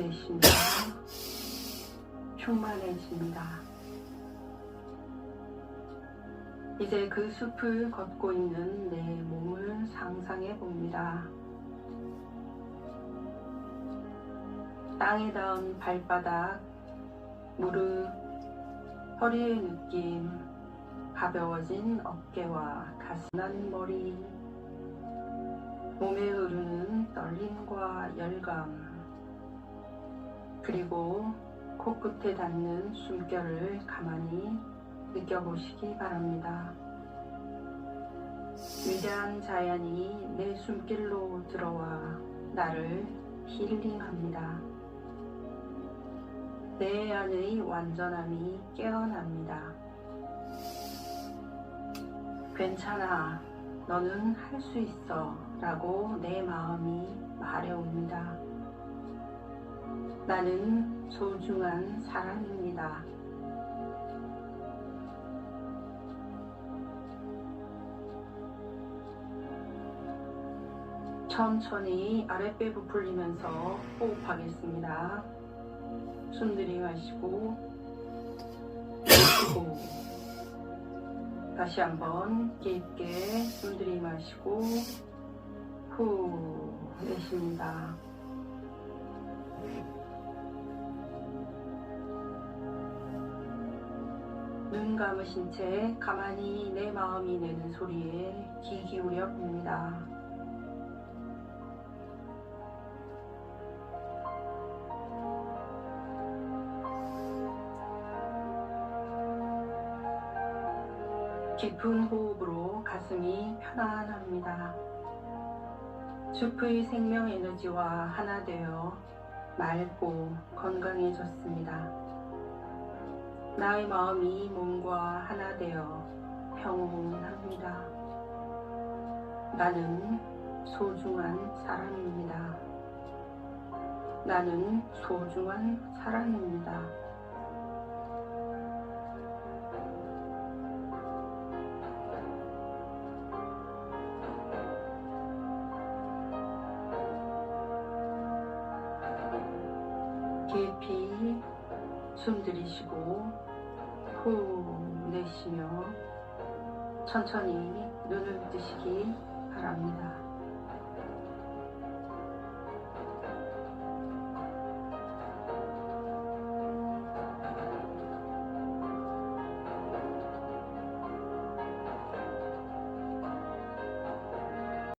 내쉽니다. 충만해집니다. 이제 그 숲을 걷고 있는 내 몸을 상상해 봅니다. 땅에 닿은 발바닥, 무릎, 허리의 느낌, 가벼워진 어깨와 가슴난 머리, 몸에 흐르는 떨림과 열감, 그리고 코끝에 닿는 숨결을 가만히 느껴보시기 바랍니다. 위대한 자연이 내 숨길로 들어와 나를 힐링합니다. 내 안의 완전함이 깨어납니다. 괜찮아. 너는 할 수 있어. 라고 내 마음이 말해옵니다. 나는 소중한 사람입니다. 천천히 아랫배 부풀리면서 호흡하겠습니다. 숨 들이마시고 내쉬고 다시 한번 깊게 숨 들이마시고 후 내쉽니다. 눈 감으신 채 가만히 내 마음이 내는 소리에 귀 기울여 봅니다. 깊은 호흡으로 가슴이 편안합니다. 숲의 생명 에너지와 하나 되어 맑고 건강해졌습니다. 나의 마음이 몸과 하나 되어 평온합니다. 나는 소중한 사람입니다. 나는 소중한 사람입니다. 깊이 숨 들이쉬고 후 내쉬며 천천히 눈을 뜨시기 바랍니다.